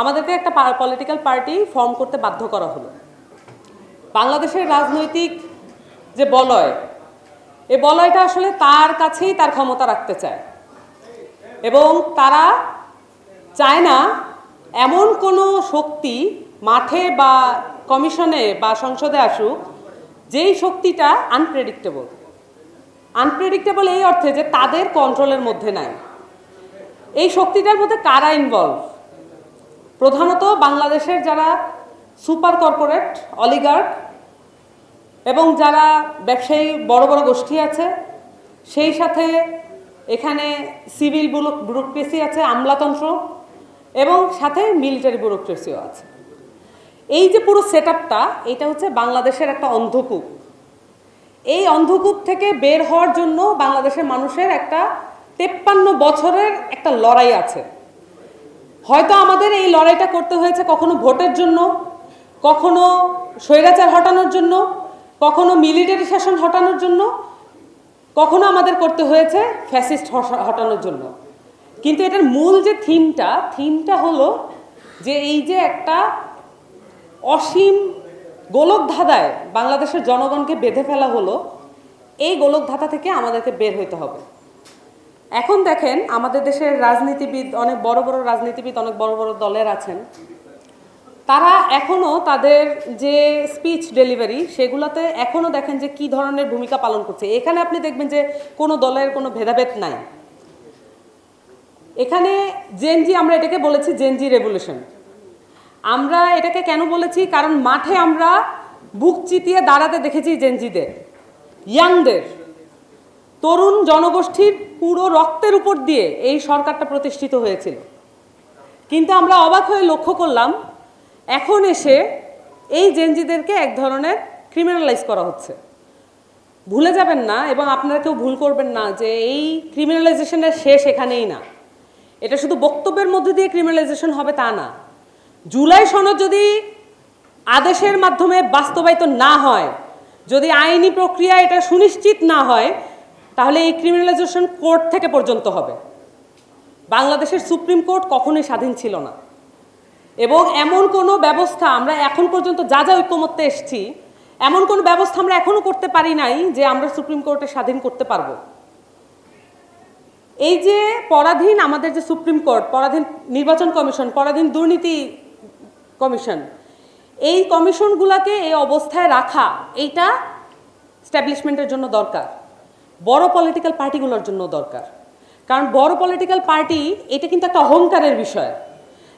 আমাদেরকে একটা political party form করতে বাধ্য করা হলো। বাংলাদেশের রাজনৈতিক যে বলয় এই বলয়টা আসলে তার কাছেই তার ক্ষমতা রাখতে চায়। এবং তারা চায় না এমন কোনো শক্তি মাঠে বা কমিশনে বা সংসদে আসুক, যেই শক্তিটা আনপ্রেডিক্টেবল আনপ্রেডিক্টেবল এই অর্থে যে তাদের কন্ট্রোলের মধ্যে নাই। এই শক্তিটার মধ্যে কারা ইনভলভ প্রধানত বাংলাদেশের যারা সুপার কর্পোরেট, অলিগার্ক এবং যারা ব্যবসায়ী বড় বড় গোষ্ঠী আছে, সেই সাথে এখানে সিভিল ব্যুরোক্রেসি আছে, আমলাতন্ত্র এবং সাথে মিলিটারি ব্যুরোক্রেসিও আছে। এই যে পুরো সেট এটা হচ্ছে বাংলাদেশের একটা অন্ধকূপ। এই অন্ধকূপ থেকে বের হওয়ার জন্য বাংলাদেশের মানুষের একটা তেপ্পান্ন বছরের একটা লড়াই আছে। হয়তো আমাদের এই লড়াইটা করতে হয়েছে কখনো ভোটের জন্য, কখনো স্বৈরাচার হটানোর জন্য, কখনো মিলিটারি শাসন হটানোর জন্য, কখনো আমাদের করতে হয়েছে ফ্যাসিস্ট হটানোর জন্য। কিন্তু এটার মূল যে থিমটা থিমটা হলো যে এই যে একটা অসীম গোলক ধাঁধায় বাংলাদেশের জনগণকে বেঁধে ফেলা হলো, এই গোলক ধাঁধা থেকে আমাদেরকে বের হইতে হবে। এখন দেখেন আমাদের দেশের রাজনীতিবিদ, অনেক বড় বড় রাজনীতিবিদ, অনেক বড় বড় দলের আছেন। তারা এখনও তাদের যে স্পিচ ডেলিভারি সেগুলোতে এখনও দেখেন যে কি ধরনের ভূমিকা পালন করছে। এখানে আপনি দেখবেন যে কোনো দলের কোনো ভেদাভেদ নাই। এখানে জেনজি আমরা এটাকে বলেছি জেনজি রেভলিউশন আমরা এটাকে কেন বলেছি? কারণ মাঠে আমরা বুক চিতিয়ে দাঁড়াতে দেখেছি জেনজিদের ইয়াংদের তরুণ জনগোষ্ঠীর পুরো রক্তের উপর দিয়ে এই সরকারটা প্রতিষ্ঠিত হয়েছিল। কিন্তু আমরা অবাক হয়ে লক্ষ্য করলাম, এখন এসে এই জেনজিদেরকে এক ধরনের ক্রিমিনালাইজ করা হচ্ছে। ভুলে যাবেন না এবং আপনারা কেউ ভুল করবেন না যে এই ক্রিমিনালাইজেশনের শেষ এখানেই না। এটা শুধু বক্তব্যের মধ্যে দিয়ে ক্রিমিনালাইজেশন হবে তা না। জুলাই সনদ যদি আদেশের মাধ্যমে বাস্তবায়িত না হয়, যদি আইনি প্রক্রিয়া এটা সুনিশ্চিত না হয় তাহলে এই ক্রিমিনালাইজেশন কোর্ট থেকে পর্যন্ত হবে। বাংলাদেশের সুপ্রিম কোর্ট কখনোই স্বাধীন ছিল না। এবং এমন কোনো ব্যবস্থা আমরা এখন পর্যন্ত যা যা ঐক্যমত্যে এসছি, এমন কোনো ব্যবস্থা আমরা এখনও করতে পারি নাই যে আমরা সুপ্রিম কোর্টে স্বাধীন করতে পারব। এই যে পরাধীন আমাদের যে সুপ্রিম কোর্ট, পরাধীন নির্বাচন কমিশন, পরাধীন দুর্নীতি কমিশন, এই কমিশনগুলোকে এই অবস্থায় রাখা, এইটা স্ট্যাবলিশমেন্টের জন্য দরকার। বড় পলিটিক্যাল পার্টিগুলোর জন্য দরকার। কারণ বড় পলিটিক্যাল পার্টি এটা কিন্তু একটা অহংকারের বিষয়।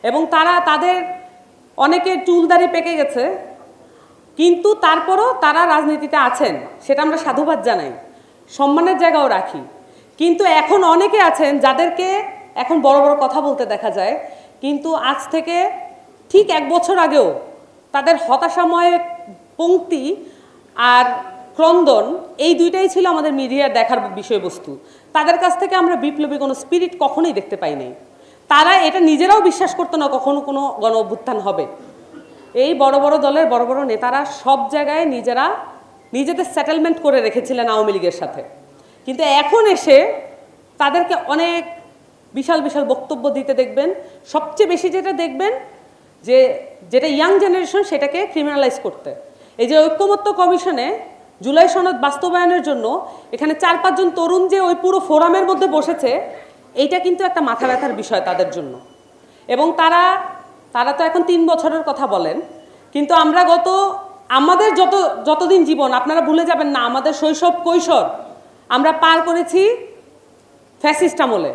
এবং তারা, তাদের অনেকে চুলদারি পেকে গেছে, কিন্তু তারপরও তারা রাজনীতিতে আছেন, সেটা আমরা সাধুবাদ জানাই। সম্মানের জায়গাও রাখি। কিন্তু এখন অনেকে আছেন যাদেরকে এখন বড় বড় কথা বলতে দেখা যায়, কিন্তু আজ থেকে ঠিক এক বছর আগেও তাদের হতাশাময় পংক্তি আর ক্রন্দন, এই দুইটাই ছিল আমাদের মিডিয়ার দেখার বিষয়বস্তু। তাদের কাছ থেকে আমরা বিপ্লবী কোনো স্পিরিট কখনোই দেখতে পাই নাই। তারা এটা নিজেরাও বিশ্বাস করতো না কখনো কোনো গণ অভ্যুত্থান হবে। এই বড় বড় দলের বড় বড় নেতারা সব জায়গায় নিজেরা নিজেদের সেটেলমেন্ট করে রেখেছিলেন আওয়ামী লীগের সাথে। কিন্তু এখন এসে তাদেরকে অনেক বিশাল বিশাল বক্তব্য দিতে দেখবেন। সবচেয়ে বেশি যেটা দেখবেন যে, যেটা ইয়াং জেনারেশন সেটাকে ক্রিমিনালাইজ করতে। এই যে ঐক্যমত্য কমিশনে জুলাই সনদ বাস্তবায়নের জন্য এখানে চার পাঁচজন তরুণ যে ওই পুরো ফোরামের মধ্যে বসেছে, এইটা কিন্তু একটা মাথা ব্যথার বিষয় তাদের জন্য। এবং তারা তারা তো এখন তিন বছরের কথা বলেন, কিন্তু আমরা গত, আমাদের যত, যতদিন জীবন, আপনারা ভুলে যাবেন না, আমাদের শৈশব কৈশোর, আমরা পার করেছি ফ্যাসিস্ট আমলে।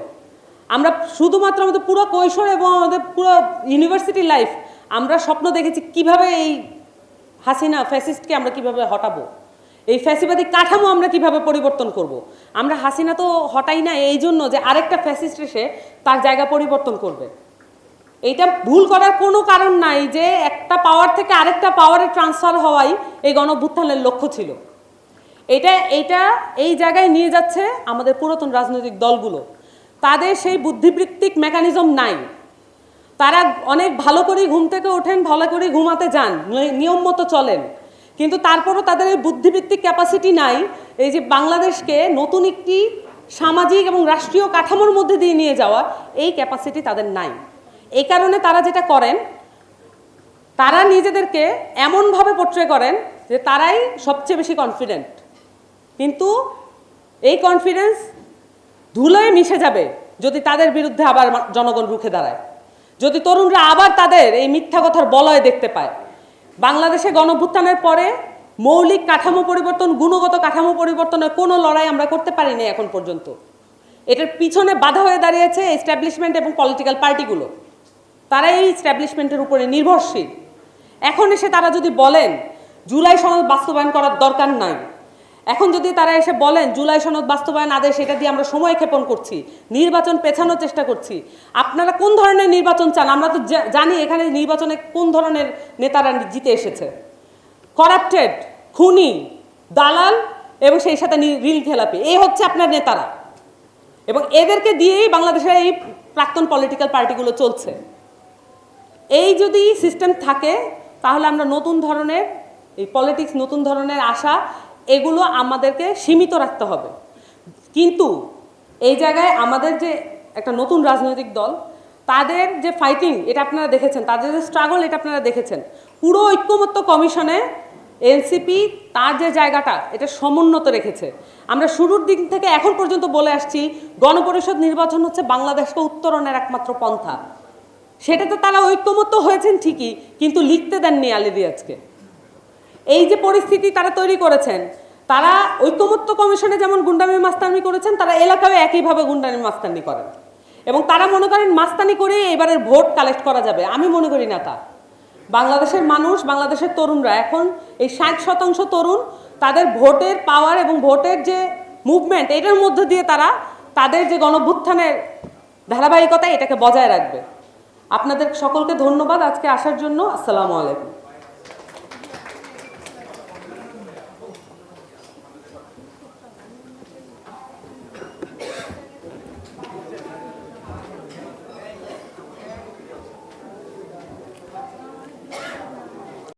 আমরা শুধুমাত্র আমাদের পুরো কৈশোর এবং আমাদের পুরো ইউনিভার্সিটি লাইফ, আমরা স্বপ্ন দেখেছি কীভাবে এই হাসিনা ফ্যাসিস্টকে আমরা কীভাবে হটাবো। এই ফ্যাসিবাদী কাঠামো আমরা কীভাবে পরিবর্তন করব। আমরা হাসিনা তো হটাই না এই জন্য যে আরেকটা ফ্যাসিস্ট এসে তার জায়গা পরিবর্তন করবে। এইটা ভুল করার কোনো কারণ নাই যে একটা পাওয়ার থেকে আরেকটা পাওয়ারে ট্রান্সফার হওয়াই এই গণভ্যুত্থানের লক্ষ্য ছিল। এটা, এইটা এই জায়গায় নিয়ে যাচ্ছে আমাদের পুরাতন রাজনৈতিক দলগুলো। তাদের সেই বুদ্ধিবৃত্তিক মেকানিজম নাই। তারা অনেক ভালো করে ঘুম থেকে ওঠেন, ভালো করে ঘুমাতে যান নিয়ম মতো চলেন। কিন্তু তারপরও তাদের এই বুদ্ধিবৃত্তিক ক্যাপাসিটি নাই। এই যে বাংলাদেশকে নতুন একটি সামাজিক এবং রাষ্ট্রীয় কাঠামোর মধ্যে দিয়ে নিয়ে যাওয়া, এই ক্যাপাসিটি তাদের নাই। এই কারণে তারা যেটা করেন, তারা নিজেদেরকে এমনভাবে পোট্রে করেন যে তারাই সবচেয়ে বেশি কনফিডেন্ট কিন্তু এই কনফিডেন্স ধুলোয় মিশে যাবে যদি তাদের বিরুদ্ধে আবার জনগণ রুখে দাঁড়ায়। যদি তরুণরা আবার তাদের এই মিথ্যা কথার বলয় দেখতে পায়। বাংলাদেশে গণভুত্থানের পরে মৌলিক কাঠামো পরিবর্তন, গুণগত কাঠামো পরিবর্তনের কোনো লড়াই আমরা করতে পারিনি এখন পর্যন্ত। এটার পিছনে বাধা হয়ে দাঁড়িয়েছে এস্টাবলিশমেন্ট এবং পলিটিক্যাল পার্টিগুলো তারা এই স্ট্যাবলিশমেন্টের উপরে নির্ভরশীল। এখন এসে তারা যদি বলেন, জুলাই সনদ বাস্তবায়ন করার দরকার নাই। এখন যদি তারা এসে বলেন, জুলাই সনদ বাস্তবায়ন আদেশ, এটা দিয়ে আমরা সময় ক্ষেপণ করছি, নির্বাচন পেছানোর চেষ্টা করছি, আপনারা কোন ধরনের নির্বাচন চান? আমরা তো জানি এখানে নির্বাচনে কোন ধরনের নেতারা জিতে এসেছে। করাপ্টেড খুনি, দালাল এবং সেই সাথে রিল খেলাপি এই হচ্ছে আপনার নেতারা। এবং এদেরকে দিয়েই বাংলাদেশের এই প্রাক্তন পলিটিক্যাল পার্টিগুলো চলছে। এই যদি সিস্টেম থাকে, তাহলে আমরা নতুন ধরনের, এই পলিটিক্স নতুন ধরনের আশা এগুলো আমাদেরকে সীমিত রাখতে হবে। কিন্তু এই জায়গায় আমাদের যে একটা নতুন রাজনৈতিক দল, তাদের যে ফাইটিং এটা আপনারা দেখেছেন, তাদের যে স্ট্রাগল এটা আপনারা দেখেছেন। পুরো ঐক্যমত্য কমিশনে এনসিপি তার যে জায়গাটা, এটা সমুন্নত রেখেছে। আমরা শুরুর দিক থেকে এখন পর্যন্ত বলে আসছি, গণপরিষদ নির্বাচন হচ্ছে বাংলাদেশকে উত্তরণের একমাত্র পন্থা। সেটাতে তারা ঐক্যমত্য হয়েছেন ঠিকই, কিন্তু লিখতে দেননি আলী রিয়াজকে এই যে পরিস্থিতি তারা তৈরি করেছেন, তারা ঐক্যমত্য কমিশনে যেমন গুন্ডামি মাস্তানি করেছেন, তারা এলাকায় একইভাবে গুন্ডামি মাস্তানি করেন। এবং তারা মনে করেন মাস্তানি করে এবারের ভোট কালেক্ট করা যাবে, আমি মনে করি না তা। বাংলাদেশের মানুষ, বাংলাদেশের তরুণরা এখন এই ষাট শতাংশ তরুণ তাদের ভোটের পাওয়ার এবং ভোটের যে মুভমেন্ট এটার মধ্য দিয়ে তারা তাদের যে গণভ্যুত্থানের ধারাবাহিকতা, এটাকে বজায় রাখবে। আপনাদের সকলকে ধন্যবাদ আজকে আসার জন্য, আসসালামু আলাইকুম।